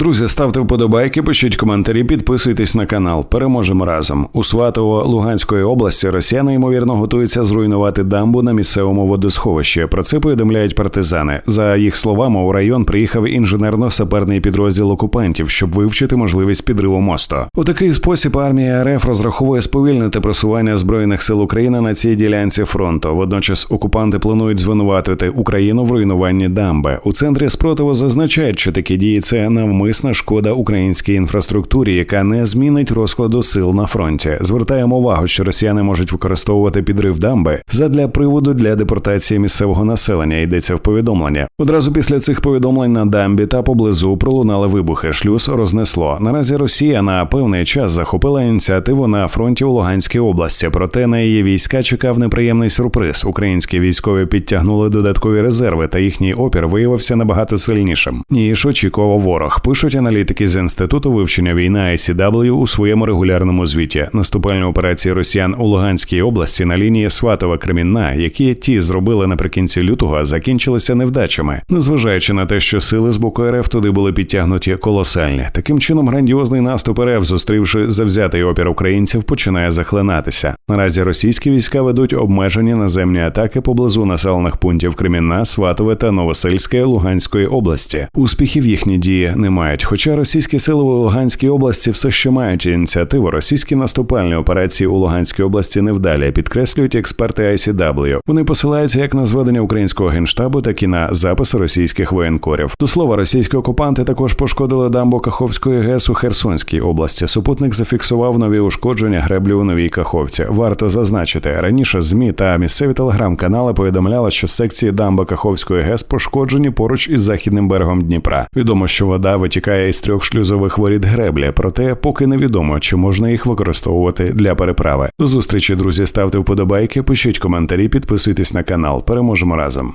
Друзі, ставте вподобайки, пишіть коментарі, підписуйтесь на канал. Переможемо разом. У Сватово Луганської області росіяни ймовірно готуються зруйнувати дамбу на місцевому водосховищі. Про це повідомляють партизани. За їх словами, у район приїхав інженерно-саперний підрозділ окупантів, щоб вивчити можливість підриву мосту. У такий спосіб армія РФ розраховує сповільнити просування збройних сил України на цій ділянці фронту. Водночас окупанти планують звинуватити Україну в руйнуванні дамби. У центрі спротиву зазначають, що такі дії це навмисна шкода українській інфраструктурі, яка не змінить розкладу сил на фронті. Звертаємо увагу, що росіяни можуть використовувати підрив дамби задля приводу для депортації місцевого населення. Йдеться в повідомлення. Одразу після цих повідомлень на дамбі та поблизу пролунали вибухи. Шлюз рознесло. Наразі Росія на певний час захопила ініціативу на фронті у Луганській області. Проте на її війська чекав неприємний сюрприз. Українські військові підтягнули додаткові резерви, та їхній опір виявився набагато сильнішим ніж очікував ворог. Пишуть аналітики з інституту вивчення війни ICW у своєму регулярному звіті. Наступальні операції росіян у Луганській області на лінії Сватова Кремінна, які ті зробили наприкінці лютого, закінчилися невдачами, незважаючи на те, що сили з боку РФ туди були підтягнуті колосальні. Таким чином, грандіозний наступ РФ, зустрівши завзятий опір українців, починає захлинатися. Наразі російські війська ведуть обмежені наземні атаки поблизу населених пунктів Кремінна, Сватове та Новосельське Луганської області. Успіхів їхні дії не мають. Хоча російські сили у Луганській області все ще мають ініціативу, російські наступальні операції у Луганській області невдалі, підкреслюють експерти ICW. Вони посилаються як на зведення українського генштабу, так і на записи російських воєнкорів. До слова, російські окупанти також пошкодили дамбу Каховської ГЕС у Херсонській області. Супутник зафіксував нові ушкодження греблі у новій Каховці. Варто зазначити, раніше змі та місцеві телеграм-канали повідомляли, що секції дамби Каховської ГЕС пошкоджені поруч із західним берегом Дніпра. Відомо, що вода витікає із трьох шлюзових воріт греблі, проте поки невідомо, чи можна їх використовувати для переправи. До зустрічі, друзі, ставте вподобайки, пишіть коментарі, підписуйтесь на канал. Переможемо разом.